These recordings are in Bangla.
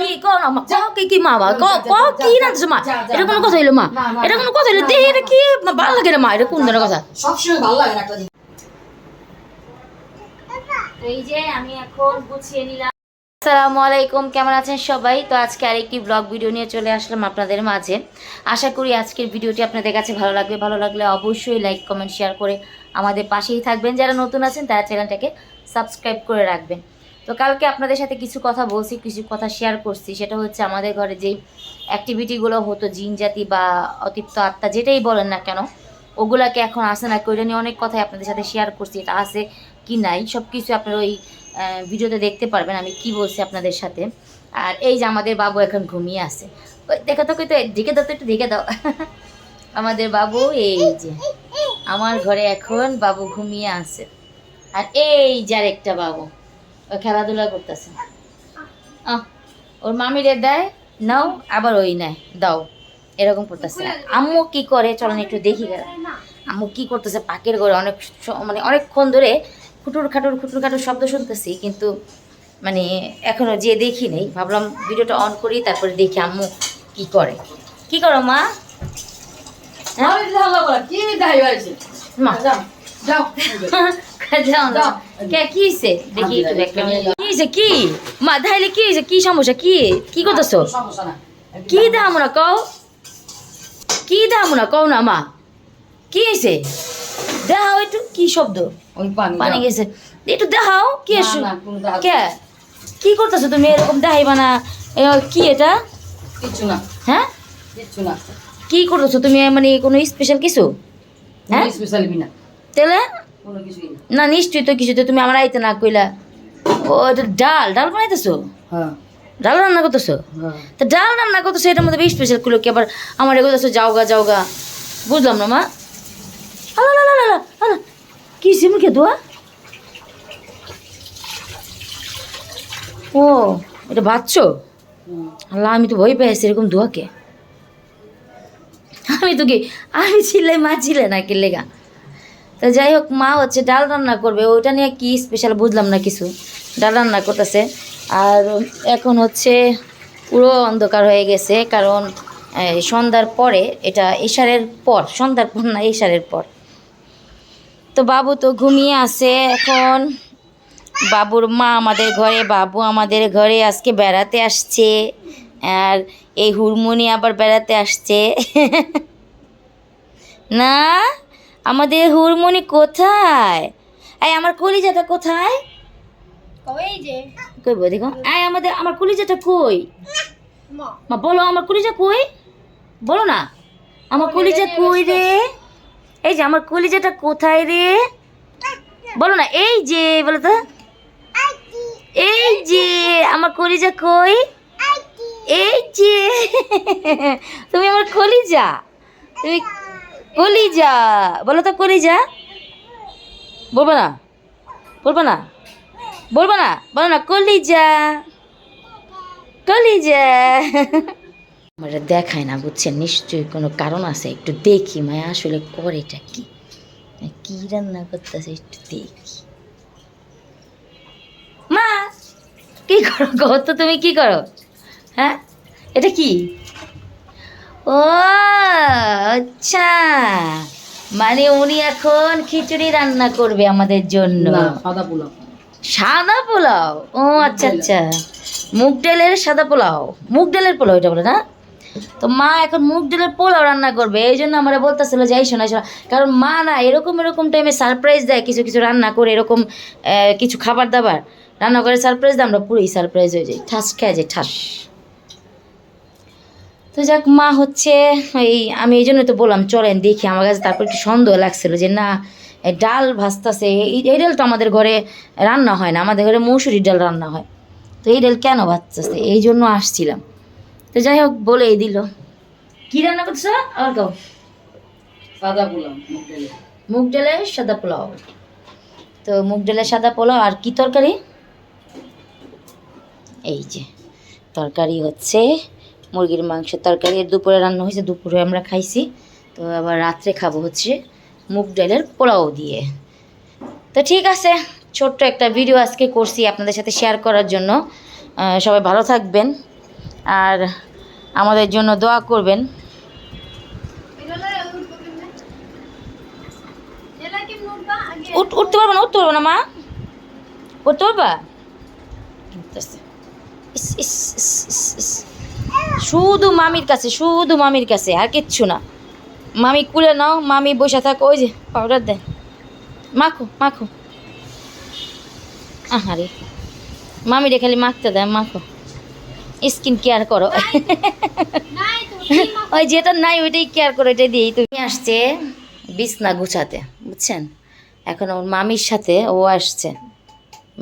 কি কও না মা কও কি কি মা বা কও যা, যা, কও কি না মা যা, যা, এটা কোনো কথা হইল মা না, না, এটা কোনো কথা হইল দেহি এটা কি ভালো লাগে না মা এটা কোন ধরনের কথা সবসময় ভালো লাগে না একটা এই যে আমি এখন গুছিয়ে নিলাম। আসসালামু আলাইকুম কেমন আছেন সবাই? তো আজকে আরেকটি ব্লগ ভিডিও নিয়ে চলে আসলাম আপনাদের মাঝে। আশা করি আজকের ভিডিওটি আপনাদের কাছে ভালো লাগবে। ভালো লাগলে অবশ্যই লাইক কমেন্ট শেয়ার করে আমাদের পাশেই থাকবেন। যারা নতুন আছেন তারা চ্যানেলটাকে সাবস্ক্রাইব করে রাখবেন। তো কালকে আপনাদের সাথে কিছু কথা বলছি, কিছু কথা শেয়ার করছি। সেটা হচ্ছে আমাদের ঘরে যেই অ্যাক্টিভিটিগুলো হতো, জিন জাতি বা অতিপ্ত আত্মা যেটাই বলেন না কেন, ওগুলাকে এখন আসে না ওইটা নিয়ে অনেক কথাই আপনাদের সাথে শেয়ার করছি, এটা আছে কি নাই সব কিছু আপনারা ওই ভিডিওতে দেখতে পারবেন, আমি কি বলছি আপনাদের সাথে। আর এই যে আমাদের বাবু এখন ঘুমিয়ে আছে। দেখো তো তো ঢেকে দাও তো, একটু ঢেকে দাও। আমাদের বাবু, এই যে, আমার ঘরে এখন বাবু ঘুমিয়ে আছে। আর এই যে আরেকটা বাবু। খেলাধুলা করতেছে। ওর মামিরে দেয় নাও আবার ওই নেয় দাও এরকম করতেছে। আম্মু কি করে চলেন একটু দেখি। গেল আম্মু কি করতেছে পাকের ঘরে অনেক মানে অনেকক্ষণ ধরে খুটুর খাটুর খুটুর খাটুর শব্দ শুনতেছি কিন্তু মানে এখনও যে দেখি নেই। ভাবলাম ভিডিওটা অন করি তারপরে দেখি আম্মু কি করে। কি করো মা? হ্যাঁ? মা। যাও। যাও। যাও না কে কি হয়েছে দেখি একটু ব্যাগটা নিয়ে যাও। কি হয়েছে কি? মা ধাইলে কি হয়েছে কি সমস্যা? কি? কি করতেছো? কি দাম না কও? কি দাম না কও না মা? কি হয়েছে দেখাও একটু কি শব্দ? ওই পানি পানি গেছে। একটু দেখাও কি কে? কি করতেছো তুমি? এরকম দেখাইবা না। কি এটা? কিচ্ছু না। হ্যাঁ? কিচ্ছু না। কি করতেছো তুমি? মানে কোনো স্পেশাল কিছু? হ্যাঁ? স্পেশাল বিনা কিছুই না নিশ্চয়ই তো কিছু তো তুমি আমার আইতে না কইলা। ও ডাল ডাল বানাইতেছো? হ্যাঁ। ডাল রান্না করতেছো? হ্যাঁ। তা ডাল রান্না করতেছো এটার মধ্যে স্পেশাল কুলো কি? আবার আমার এগুলো যাওগা যাওগা। বুঝলাম না মা? আলা লা লা লা লা, আলা কি সিমুখে দোয়া ও এটা বাচ্চো। আল্লাহ আমি তো ভয় পেয়েছি এরকম দোয়াকে আমি তো কি আমি ছিলে মা ছিলে না কি লেগা। তো যাই হোক, মা হচ্ছে ডাল রান্না করবে। ওইটা নিয়ে কি স্পেশাল বুঝলাম না কিছু। ডাল রান্না করতেছে। আর এখন হচ্ছে পুরো অন্ধকার হয়ে গেছে, কারণ সন্ধ্যার পরে, এটা এশারের পর, সন্ধ্যার পর না এশারের পর। তো বাবু তো ঘুমিয়ে আছে এখন। বাবুর মা আমাদের ঘরে, বাবু আমাদের ঘরে আজকে বেড়াতে আসছে। আর এই হুরমুনি আবার বেড়াতে আসছে। না? আমাদের হুরমুনি কোথায়? এই আমার কলিজাটা কোথায়? কই যে? কই দেখো এই আমাদের আমার কলিজাটা কই? মা। মা বলো আমার কলিজা কই? বলো না। আমার কলিজা কই রে? এই যে আমার কলিজাটা কোথায় রে? বলো না এই যে বলো তো। এই যে আমার কলিজা কই? এই যে। তুমি আমার কলিজা। তুমি কলিজা, বলো তো কলিজা। বলব না বলব না বলব না, বলো না, কলিজা কলিজা। আমার দেখায় না, বুঝছেন? নিশ্চয়ই কোনো কারণ আছে, একটু দেখি মায়া আসলে করেটা কি। কি রান্না করতেছে একটু দেখি। মা, কি করো কহ তো তুমি কি করো? হ্যাঁ? এটা কি? ও আচ্ছা। মানে উনি এখন খিচুড়ি রান্না করবে আমাদের জন্য। সাদা পোলাও। সাদা পোলাও? ও আচ্ছা আচ্ছা। মুগ ডালের সাদা পোলাও। মুগ ডালের পোলাও এটা বলে না? তো মা এখন মুগ ডালের পোলাও রান্না করবে এই জন্য আমরা বলতেছিল যাই শোনা শোনা। কারণ মা না এরকম এরকম টাইমে সারপ্রাইজ দেয় কিছু কিছু রান্না করে এরকম কিছু খাবার দাবার রান্না করে সারপ্রাইজ দেয় আমরা পুরোই সারপ্রাইজ হয়ে যাই। ঠাস খেয়ে যাই ঠাস। তো যাক মা হচ্ছে এই আমি এই জন্য তো বললাম চলেন দেখি আমার কাছে তারপর একটু সন্দেহ লাগছিল যে না এই ডাল ভাজতেছে এই এই ডালটা আমাদের ঘরে রান্না হয় না আমাদের ঘরে মৌসুরির ডাল রান্না হয়। তো এই ডাল কেন ভাজতেছে? এই জন্য আসছিলাম। তো যাই হোক বলেই দিল। কি রান্না করতেছ? আর কাউ সাদা পোলাও মুগ ডালে। সাদা পোলাও। তো মুগ ডালে সাদা পোলাও আর কি তরকারি? এই যে তরকারি হচ্ছে মুরগির মাংস তরকারি। এর দুপুরে রান্না হয়েছে দুপুরে আমরা খাইছি। তো আবার রাত্রে খাব হচ্ছে মুগ ডালের পোলাও দিয়ে। তো ঠিক আছে ছোট্ট একটা ভিডিও আজকে করছি আপনাদের সাথে শেয়ার করার জন্য। সবাই ভালো থাকবেন আর আমাদের জন্য দোয়া করবেন। উঠতে পারব না উঠতে পারব না মা? উঠতে পারবা? ইস, ইস, ইস, ইস, ইস। শুধু মামির কাছে, শুধু মামির কাছে, আর কিচ্ছু না। মামি কুলে নাও, মামি বসে থাকো, ওই যে পাউডার দেয় মাখো মাখো। আহারে। মামি রে খালি মাখতে দেয়, মাখো। স্কিন কেয়ার করো। ওই যেটা নাই, ওইটাই কেয়ার করো এটাই দিয়েই। তুমি আসছে বিছনা গুছাতে, বুঝছেন? এখন ওর মামির সাথে ও আসছে।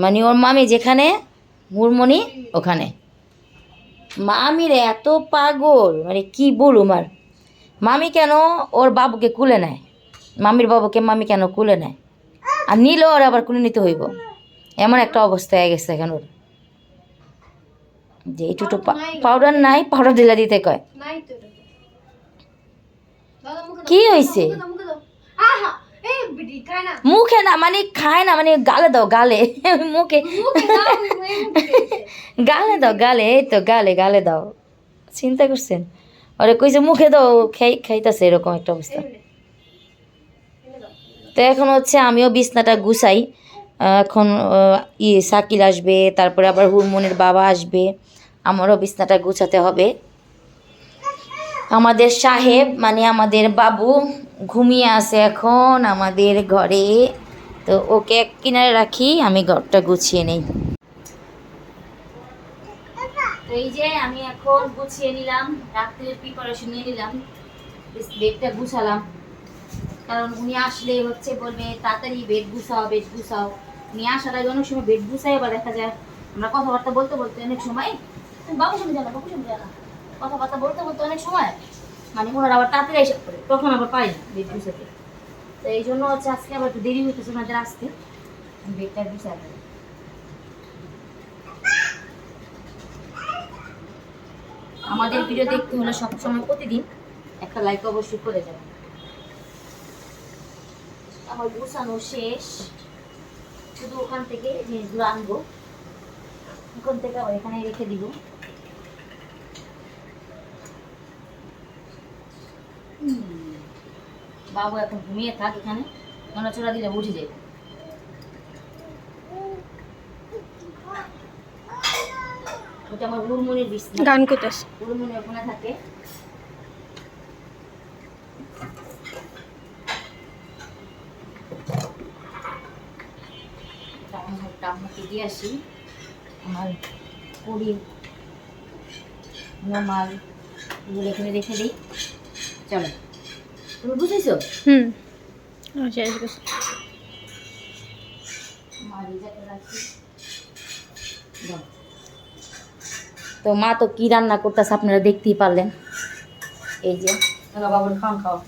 মানে ওর মামি যেখানে, মুরমনি ওখানে। মামির এত পাগল মানে কি বলুম আর মামি কেন ওর বাবুকে কুলে নেয়? মামির বাবুকে মামি কেন কুলে নেয়? আর নিল ওর আবার কুলে নিতে হইব। এমন একটা অবস্থা হয়ে গেছে এখন ওর। যে একটু পাউডার নাই পাউডার দিলা দিতে কয়। কি হয়েছে মুখে না মানে খায় না মানে গালে দাও গালে মুখে। গালে দাও গালে এই তো গালে গালে দাও চিন্তা করছেন ওরে কইছে মুখে দাও খাই খাইতেছে এরকম একটা অবস্থা তো এখন হচ্ছে আমিও বিছনাটা গুছাই এখন ইয়ে সাকিল আসবে তারপরে আবার হুরমনের বাবা আসবে আমারও বিছনাটা গুছাতে হবে আমাদের সাহেব মানে আমাদের বাবু ঘুমিয়ে আছে এখন আমাদের ঘরে। তো ওকে এক কিনারে রাখি, আমি ঘরটা গুছিয়ে নেই। তো এই যে আমি এখন গুছিয়ে নিলাম, রাত্রের প্রিপারেশন নিয়ে নিলাম বেডটা গুছালাম। কারণ উনি আসলে হচ্ছে বলবে, তাড়াতাড়ি বেড গুছাও বেড গুছাও। উনি আসার আগে অনেক সময় বেড গুছাই আবার দেখা যায়। আমরা কথাবার্তা বলতে বলতে অনেক সময়, বাবু সঙ্গে জানা বাবু সঙ্গে জানা কথাবার্তা বলতে বলতে অনেক সময় মানে ওনারা আবার তাড়াতাড়ি এসে পড়ে, তখন আবার পাই বেড গুছাতে তো এই জন্য হচ্ছে আজকে আবার একটু দেরি হইতেছে ওনাদের আসতে। বেডটা গুছাতে আমাদের ভিডিও দেখতে হলে সবসময় প্রতিদিন একটা লাইক অবশ্যই করে যাবেন। আমার গুছানো শেষ। শুধু ওখান থেকে জিনিসগুলো আনব, ওখান থেকে আবার এখানে রেখে দিব। বাবু এখন ঘুমিয়ে থাক এখানে নড়াচড়া দিলে উঠে যাবে। ওটা আমার হুড়মুড়ির বিছনা গান করতেছে হুড়মুড়ি ওখানে থাকে। দিয়ে আসি। আমার নমাল এগুলো এখানে রেখে দিই। চলো। তুমি বুঝেছ হুম আচ্ছা ঠিক আছে। তো মা তো কি রান্না করতেছে আপনারা দেখতেই পারলেন এই যে বাবুর খান খাও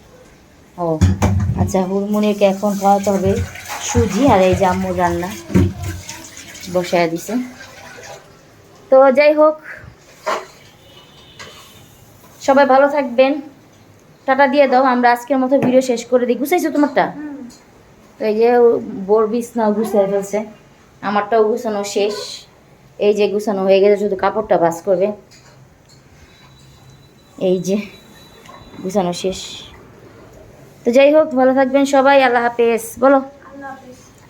ও আচ্ছা হুরমুনিকে এখন খাওয়াতে হবে সুজি আর এই যে আম্মুর রান্না বসায় দিছে তো যাই হোক সবাই ভালো থাকবেন। টাটা দিয়ে দাও আমরা আজকের মতো ভিডিও শেষ করে দিই। গুছাইছো তোমারটা? তো এই যে বোর বিছনাও গুছিয়ে ফেলছে। আমারটাও গুছানো শেষ। এই যে গুছানো হয়ে গেছে শুধু কাপড়টা ভাস করবে। এই যে গুছানো শেষ। তো যাই হোক ভালো থাকবেন সবাই আল্লাহ হাফেজ। বলো।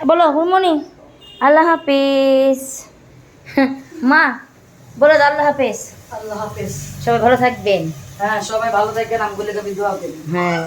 বলো হুমনি আল্লাহ হাফেজ। মা বলো আল্লাহ হাফেজ। আল্লাহ হাফেজ। সবাই ভালো থাকবেন। হ্যাঁ সবাই ভালো থাকেন আমগুলিকে করি। হ্যাঁ।